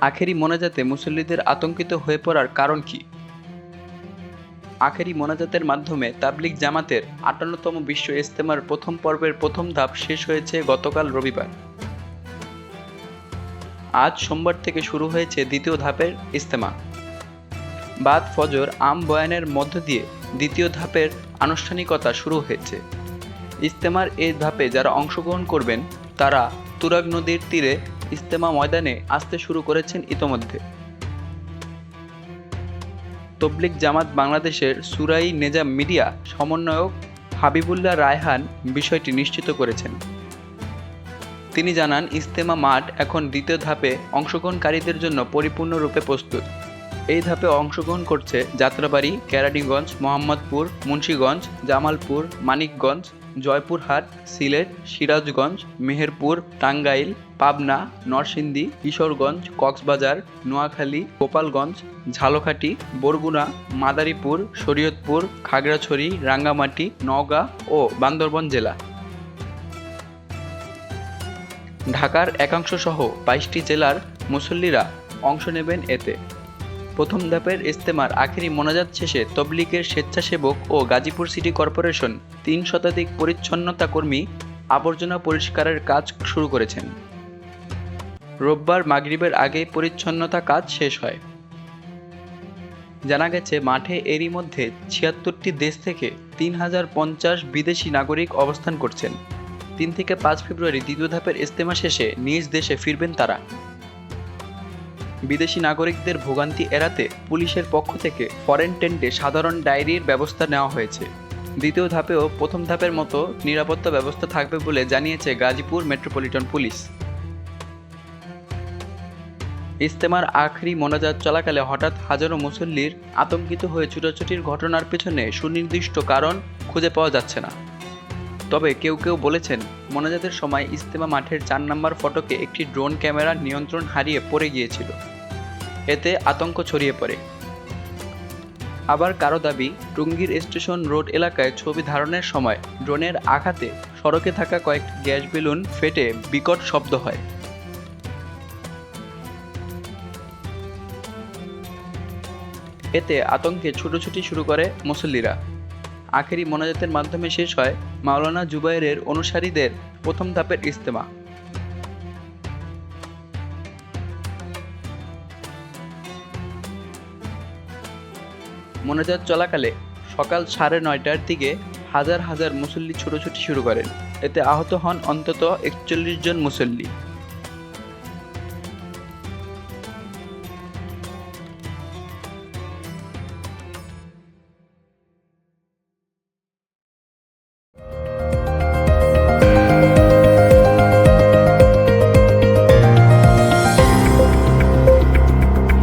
আখেরি মোনাজাতে মুসল্লিদের আতঙ্কিত হয়ে পড়ার কারণ কি? আখেরি মোনাজাতের মাধ্যমে তাবলিগ জামাতের আটান্নতম বিশ্ব ইজতেমার প্রথম পর্বের প্রথম ধাপ শেষ হয়েছে গতকাল রবিবার। আজ সোমবার থেকে শুরু হয়েছে দ্বিতীয় ধাপের ইজতেমা। বাদ ফজর আম বয়ানের মধ্য দিয়ে দ্বিতীয় ধাপের আনুষ্ঠানিকতা শুরু হয়েছে। ইজতেমার এই ধাপে যারা অংশগ্রহণ করবেন, তারা তুরাগ নদীর তীরে ইজতেমা ময়দানে আসতে শুরু করেছেন ইতোমধ্যে। তবলিক জামাত বাংলাদেশের সুরাই নেজাম মিডিয়া সমন্বয়ক হাবিবুল্লাহ রায়হান বিষয়টি নিশ্চিত করেছেন। তিনি জানান, ইজতেমা মাঠ এখন দ্বিতীয় ধাপে অংশগ্রহণকারীদের জন্য পরিপূর্ণরূপে প্রস্তুত। এই ধাপে অংশগ্রহণ করছে যাত্রাবাড়ি, কেরানীগঞ্জ, মোহাম্মদপুর, মুন্সীগঞ্জ, জামালপুর, মানিকগঞ্জ জয়পুরহাট, সিলেট, সিরাজগঞ্জ, মেহেরপুর, টাঙ্গাইল, পাবনা, নরসিংদী, কিশোরগঞ্জ, কক্সবাজার, নোয়াখালী, গোপালগঞ্জ, ঝালকাঠি, বরগুনা, মাদারীপুর, শরীয়তপুর, খাগড়াছড়ি, রাঙ্গামাটি, নওগাঁ ও বান্দরবন জেলা। ঢাকার একাংশ সহ বাইশটি জেলার মুসল্লিরা অংশ নেবেন এতে। প্রথম ধাপের ইজতেমার আখেরি মোনাজাত শেষে তবলিকের স্বেচ্ছাসেবক ও গাজীপুর সিটি কর্পোরেশন তিন শতাধিক পরিচ্ছন্নতা কর্মী আবর্জনা পরিষ্কারের কাজ শুরু করেছেন। রোববার মাগরিবের আগে পরিচ্ছন্নতা কাজ শেষ হয়। জানা গেছে, মাঠে এরই মধ্যে ছিয়াত্তরটি দেশ থেকে তিন হাজার পঞ্চাশ বিদেশি নাগরিক অবস্থান করছেন। তিন থেকে পাঁচ ফেব্রুয়ারি দ্বিতীয় ধাপের ইজতেমা শেষে নিজ দেশে ফিরবেন তারা। বিদেশি নাগরিকদের ভোগান্তি এড়াতে পুলিশের পক্ষ থেকে ফরেন টেন্টে সাধারণ ডায়েরির ব্যবস্থা নেওয়া হয়েছে। দ্বিতীয় ধাপেও প্রথম ধাপের মতো নিরাপত্তা ব্যবস্থা থাকবে বলে জানিয়েছে গাজীপুর মেট্রোপলিটন পুলিশ। ইজতেমার আখরি মোনাজাত চলাকালে হঠাৎ হাজারো মুসল্লির আতঙ্কিত হয়ে ছুটাছুটির ঘটনার পেছনে সুনির্দিষ্ট কারণ খুঁজে পাওয়া যাচ্ছে না। তবে কেউ কেউ বলেছেন, মোনাজাতের সময় ইস্তেমা মাঠের চার নম্বর ফটকে একটি ড্রোন ক্যামেরা নিয়ন্ত্রণ হারিয়ে পড়ে গিয়েছিল। এতে আতঙ্ক ছড়িয়ে পড়ে। আবার কারও দাবি, টুঙ্গির স্টেশন রোড এলাকায় ছবি ধারণের সময় ড্রোনের আঘাতে সড়কে থাকা কয়েকটি গ্যাস বেলুন ফেটে বিকট শব্দ হয়। এতে আতঙ্কে ছুটোছুটি শুরু করে মুসল্লিরা। আখেরি মোনাজাতের মাধ্যমে শেষ হয় মাওলানা জুবাইরের অনুসারীদের প্রথম ধাপের ইজতেমা। মোনাজাত চলাকালে সকাল সাড়ে নয়টার দিকে হাজার হাজার মুসল্লি ছুটোছুটি শুরু করেন। এতে আহত হন অন্তত একচল্লিশ জন মুসল্লি।